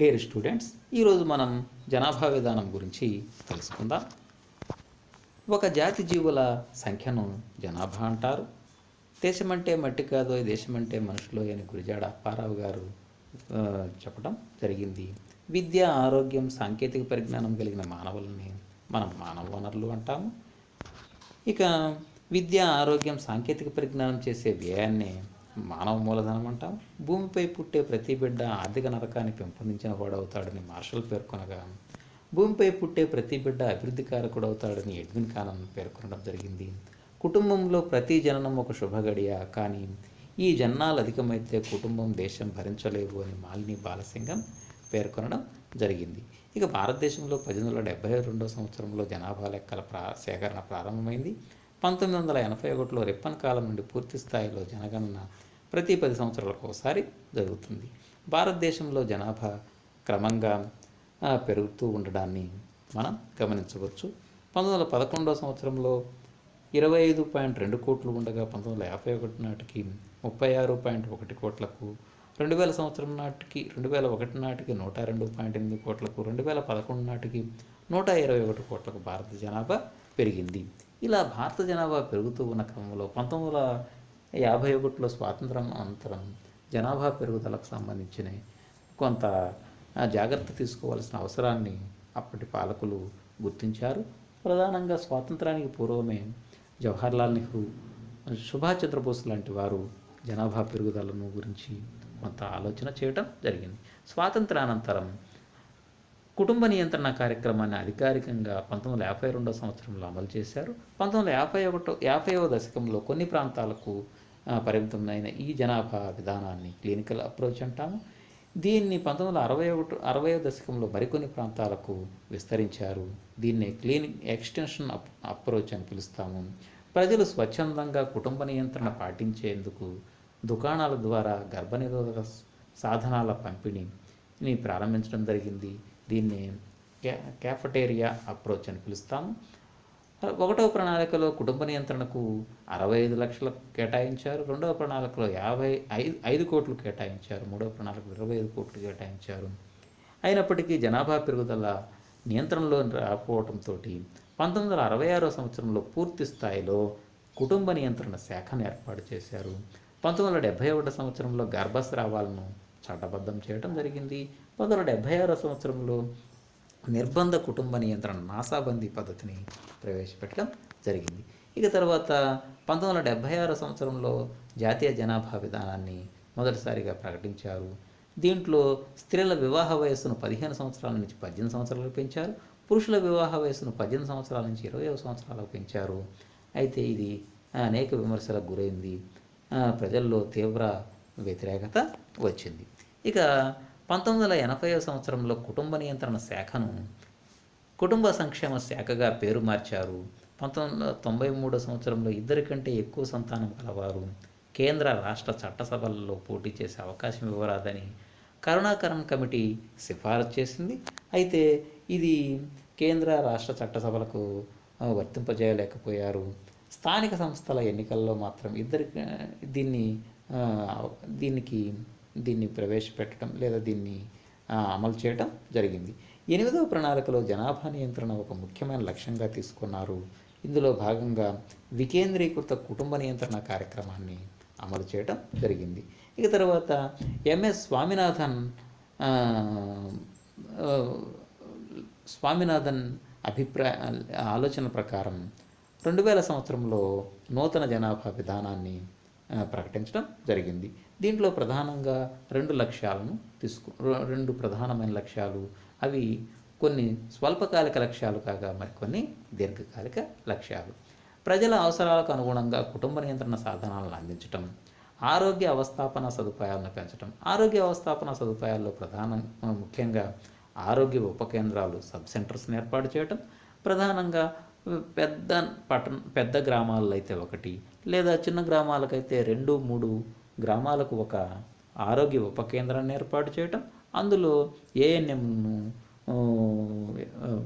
Dear students ఈరోజు మనం జనాభా విధానం గురించి తెలుసుకుందాం. ఒక జాతి జీవుల సంఖ్యను జనాభా అంటారు. దేశమంటే మట్టి కాదు దేశమంటే మనుషులు అని గురిజాడ అప్పారావు గారు చెప్పడం జరిగింది. విద్య ఆరోగ్యం సాంకేతిక పరిజ్ఞానం కలిగిన మానవులని మనం మానవ వనరులు అంటాము. ఇక విద్య ఆరోగ్యం సాంకేతిక పరిజ్ఞానం చేసే వ్యయాన్ని మానవ మూలధనం అంటాం. భూమిపై పుట్టే ప్రతి బిడ్డ ఆర్థిక నరకాన్ని పెంపొందించిన వాడవుతాడని మార్షల్ పేర్కొనగా భూమిపై పుట్టే ప్రతి బిడ్డ అభివృద్ధి కారకుడవుతాడని ఎడ్విన్ కానన్ పేర్కొనడం జరిగింది. కుటుంబంలో ప్రతి జననం ఒక శుభగడియ కానీ ఈ జన్నాలు అధికమైతే కుటుంబం దేశం భరించలేవు అని మాలిని బాలసింగం పేర్కొనడం జరిగింది. ఇక భారతదేశంలో పద్దెనిమిది వందల డెబ్బై రెండో సంవత్సరంలో జనాభా లెక్కల ప్రా సేకరణ ప్రారంభమైంది. పంతొమ్మిది వందల ఎనభై ఒకటిలో రిప్పన్ కాలం నుండి పూర్తి స్థాయిలో జనగణన ప్రతి పది సంవత్సరాలకు ఒకసారి జరుగుతుంది. భారతదేశంలో జనాభా క్రమంగా పెరుగుతూ ఉండడాన్ని మనం గమనించవచ్చు. పంతొమ్మిది వందల పదకొండవ సంవత్సరంలో ఇరవై ఐదు పాయింట్ రెండు కోట్లు ఉండగా పంతొమ్మిది వందల యాభై ఒకటి నాటికి ముప్పై ఆరు పాయింట్ ఒకటి కోట్లకు రెండు వేల సంవత్సరం నాటికి రెండు వేల ఒకటి నాటికి నూట రెండు పాయింట్ ఎనిమిది కోట్లకు రెండు వేల పదకొండు నాటికి నూట ఇరవై ఒకటి కోట్లకు భారత జనాభా పెరిగింది. ఇలా భారత జనాభా పెరుగుతూ ఉన్న క్రమంలో పంతొమ్మిది వందల యాభై ఒకటిలో స్వాతంత్రం అనంతరం జనాభా పెరుగుదలకు సంబంధించిన కొంత జాగ్రత్త తీసుకోవాల్సిన అవసరాన్ని అప్పటి పాలకులు గుర్తించారు. ప్రధానంగా స్వాతంత్రానికి పూర్వమే జవహర్లాల్ నెహ్రూ సుభాష్ చంద్రబోస్ లాంటి వారు జనాభా పెరుగుదలను గురించి కొంత ఆలోచన చేయడం జరిగింది. స్వాతంత్రానంతరం కుటుంబ నియంత్రణ కార్యక్రమాన్ని అధికారికంగా పంతొమ్మిది వందల యాభై రెండో సంవత్సరంలో అమలు చేశారు. పంతొమ్మిది వందల యాభై ఒకటో యాభైవ దశకంలో కొన్ని ప్రాంతాలకు పరిమితమైన ఈ జనాభా విధానాన్ని క్లినికల్ అప్రోచ్ అంటాము. దీన్ని పంతొమ్మిది వందల అరవై ఒకటి అరవై దశకంలో మరికొన్ని ప్రాంతాలకు విస్తరించారు. దీన్నే క్లినిక్ ఎక్స్టెన్షన్ అప్ అప్రోచ్ అని పిలుస్తాము. ప్రజలు స్వచ్ఛందంగా కుటుంబ నియంత్రణ పాటించేందుకు దుకాణాల ద్వారా గర్భనిరోధక సాధనాల పంపిణీని ప్రారంభించడం జరిగింది. దీన్ని క్యా క్యాఫటేరియా అప్రోచ్ అని పిలుస్తాము. ఒకటవ ప్రణాళికలో కుటుంబ నియంత్రణకు అరవై ఐదు లక్షలు కేటాయించారు. రెండవ ప్రణాళికలో యాభై ఐదు ఐదు కోట్లు కేటాయించారు. మూడవ ప్రణాళికలో ఇరవై ఐదు కోట్లు కేటాయించారు. అయినప్పటికీ జనాభా పెరుగుదల నియంత్రణలో రాకపోవడంతో పంతొమ్మిది వందల అరవై ఆరో సంవత్సరంలో పూర్తి స్థాయిలో కుటుంబ నియంత్రణ శాఖను ఏర్పాటు చేశారు. పంతొమ్మిది వందల డెబ్భై ఒకటి సంవత్సరంలో గర్భస్రావాలను చట్టబద్ధం చేయడం జరిగింది. పంతొమ్మిది వందల డెబ్భై ఆరో సంవత్సరంలో నిర్బంధ కుటుంబ నియంత్రణ నాసాబందీ పద్ధతిని ప్రవేశపెట్టడం జరిగింది. ఇక తర్వాత పంతొమ్మిది వందల డెబ్భై ఆరు సంవత్సరంలో జాతీయ జనాభా విధానాన్ని మొదటిసారిగా ప్రకటించారు. దీంట్లో స్త్రీల వివాహ వయస్సును పదిహేను సంవత్సరాల నుంచి పద్దెనిమిది సంవత్సరాలకు పెంచారు. పురుషుల వివాహ వయస్సును పద్దెనిమిది సంవత్సరాల నుంచి ఇరవై సంవత్సరాలకు పెంచారు. అయితే ఇది అనేక విమర్శలకు గురైంది. ప్రజల్లో తీవ్ర వ్యతిరేకత వచ్చింది. ఇక పంతొమ్మిది వందల ఎనభై సంవత్సరంలో కుటుంబ నియంత్రణ శాఖను కుటుంబ సంక్షేమ శాఖగా పేరు మార్చారు. పంతొమ్మిది వందల తొంభై మూడో సంవత్సరంలో ఇద్దరి కంటే ఎక్కువ సంతానం కలవారు కేంద్ర రాష్ట్ర చట్టసభలలో పోటీ చేసే అవకాశం ఇవ్వరాదని కరుణాకరన్ కమిటీ సిఫారసు చేసింది. అయితే ఇది కేంద్ర రాష్ట్ర చట్టసభలకు వర్తింపజేయలేకపోయారు. స్థానిక సంస్థల ఎన్నికల్లో మాత్రం ఇద్దరి దీన్ని దీనికి దీన్ని ప్రవేశపెట్టడం లేదా దీన్ని అమలు చేయడం జరిగింది. ఎనిమిదవ ప్రణాళికలో జనాభా నియంత్రణ ఒక ముఖ్యమైన లక్ష్యంగా తీసుకున్నారు. ఇందులో భాగంగా వికేంద్రీకృత కుటుంబ నియంత్రణ కార్యక్రమాన్ని అమలు చేయడం జరిగింది. ఇక తర్వాత ఎంఎస్ స్వామినాథన్ స్వామినాథన్ అభిప్రాయ ఆలోచన ప్రకారం రెండు వేల సంవత్సరంలో నూతన జనాభా విధానాన్ని ప్రకటించడం జరిగింది. దీంట్లో ప్రధానంగా రెండు లక్ష్యాలను తీసుకు రెండు ప్రధానమైన లక్ష్యాలు. అవి కొన్ని స్వల్పకాలిక లక్ష్యాలు కాగా మరికొన్ని దీర్ఘకాలిక లక్ష్యాలు. ప్రజల అవసరాలకు అనుగుణంగా కుటుంబ నియంత్రణ సాధనాలను అందించటం ఆరోగ్య అవస్థాపన సదుపాయాలను పెంచడం ఆరోగ్య అవస్థాపన సదుపాయాల్లో ప్రధాన ముఖ్యంగా ఆరోగ్య ఉప కేంద్రాలు సబ్ సెంటర్స్ని ఏర్పాటు చేయటం ప్రధానంగా పెద్ద పట్టణ పెద్ద గ్రామాల్లో అయితే ఒకటి లేదా చిన్న గ్రామాలకైతే రెండు మూడు గ్రామాలకు ఒక ఆరోగ్య ఉప కేంద్రాన్ని ఏర్పాటు చేయటం అందులో ఏఎన్ఎంను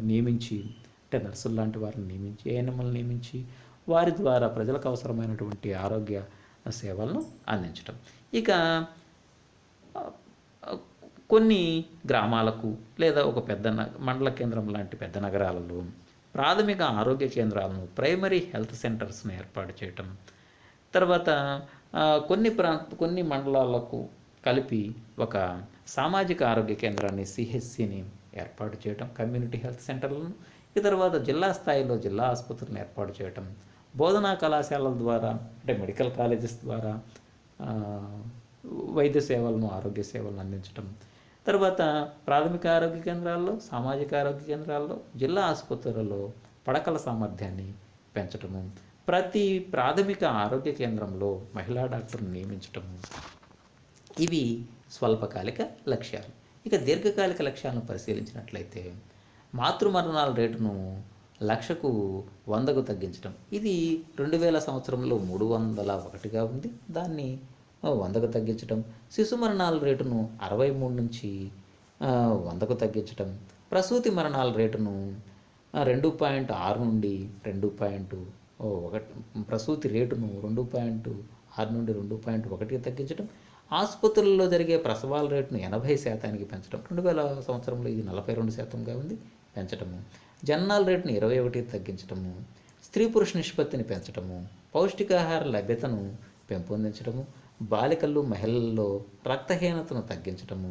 నియమించి అంటే నర్సులు లాంటి వారిని నియమించి ఏఎన్ఎంలను నియమించి వారి ద్వారా ప్రజలకు అవసరమైనటువంటి ఆరోగ్య సేవలను అందించటం. ఇక కొన్ని గ్రామాలకు లేదా ఒక పెద్ద న- మండల కేంద్రం లాంటి పెద్ద నగరాలలో ప్రాథమిక ఆరోగ్య కేంద్రాలను ప్రైమరీ హెల్త్ సెంటర్స్ను ఏర్పాటు చేయటం తర్వాత కొన్ని ప్రాంత కొన్ని మండలాలకు కలిపి ఒక సామాజిక ఆరోగ్య కేంద్రాన్ని సిహెచ్సిని ఏర్పాటు చేయటం కమ్యూనిటీ హెల్త్ సెంటర్లను ఈ తర్వాత జిల్లా స్థాయిలో జిల్లా ఆసుపత్రులను ఏర్పాటు చేయటం బోధనా కళాశాలల ద్వారా అంటే మెడికల్ కాలేజెస్ ద్వారా వైద్య సేవలను ఆరోగ్య సేవలను అందించటం తర్వాత ప్రాథమిక ఆరోగ్య కేంద్రాల్లో సామాజిక ఆరోగ్య కేంద్రాల్లో జిల్లా ఆసుపత్రులలో పడకల సామర్థ్యాన్ని పెంచటము ప్రతి ప్రాథమిక ఆరోగ్య కేంద్రంలో మహిళా డాక్టర్ను నియమించటం ఇవి స్వల్పకాలిక లక్ష్యాలు. ఇక దీర్ఘకాలిక లక్ష్యాలను పరిశీలించినట్లయితే మాతృ మరణాల రేటును లక్షకు వందకు తగ్గించడం ఇది రెండు వేల సంవత్సరంలో మూడు వందల ఒకటిగా ఉంది. దాన్ని వందకు తగ్గించడం శిశు మరణాల రేటును అరవై మూడు నుంచి వందకు తగ్గించడం ప్రసూతి మరణాల రేటును రెండు పాయింట్ ఆరు నుండి రెండు పాయింట్ ఒకటి ప్రసూతి రేటును రెండు పాయింట్ ఆరు నుండి రెండు పాయింట్ ఒకటికి తగ్గించడం ఆసుపత్రుల్లో జరిగే ప్రసవాల రేటును ఎనభై శాతానికి పెంచడం రెండు వేల సంవత్సరంలో ఇది నలభై రెండు శాతంగా ఉంది పెంచడము జన్నాల రేటును ఇరవై ఒకటికి తగ్గించటము స్త్రీ పురుష నిష్పత్తిని పెంచడము పౌష్టికాహార లభ్యతను పెంపొందించడము బాలికలు మహిళల్లో రక్తహీనతను తగ్గించటము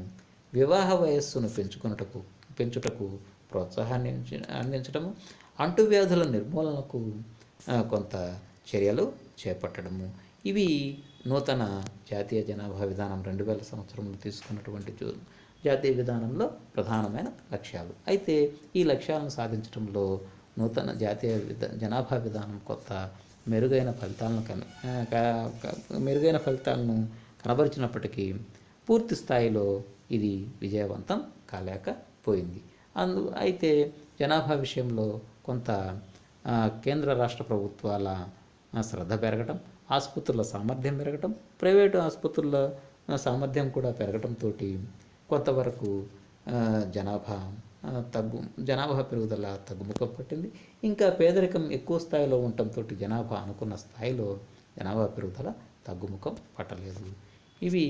వివాహ వయస్సును పెంచుకున్నటకు పెంచుటకు ప్రోత్సాహాన్ని అందించడము అంటువ్యాధుల నిర్మూలనకు కొంత చర్యలు చేపట్టడము. ఇవి నూతన జాతీయ జనాభా విధానం రెండు వేల సంవత్సరంలో తీసుకున్నటువంటి జో- జాతీయ విధానంలో ప్రధానమైన లక్ష్యాలు. అయితే ఈ లక్ష్యాలను సాధించడంలో నూతన జాతీయ విధ జనాభా విధానం కొత్త మెరుగైన ఫలితాలను కన మెరుగైన ఫలితాలను కనబరిచినప్పటికీ పూర్తి స్థాయిలో ఇది విజయవంతం కాలేకపోయింది అందు అయితే జనాభా విషయంలో కొంత కేంద్ర రాష్ట్ర ప్రభుత్వాల శ్రద్ధ పెరగటం ఆసుపత్రుల సామర్థ్యం పెరగటం ప్రైవేటు ఆసుపత్రుల సామర్థ్యం కూడా పెరగటంతో కొంతవరకు జనాభా తగ్గు జనాభా పెరుగుదల తగ్గుముఖం పట్టింది. ఇంకా పేదరికం ఎక్కువ స్థాయిలో ఉండటంతో జనాభా అనుకున్న స్థాయిలో జనాభా పెరుగుదల తగ్గుముఖం పట్టలేదు. ఇవి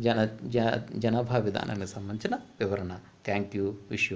జన జ జనాభా విధానానికి సంబంధించిన వివరణ. Thank you. విష్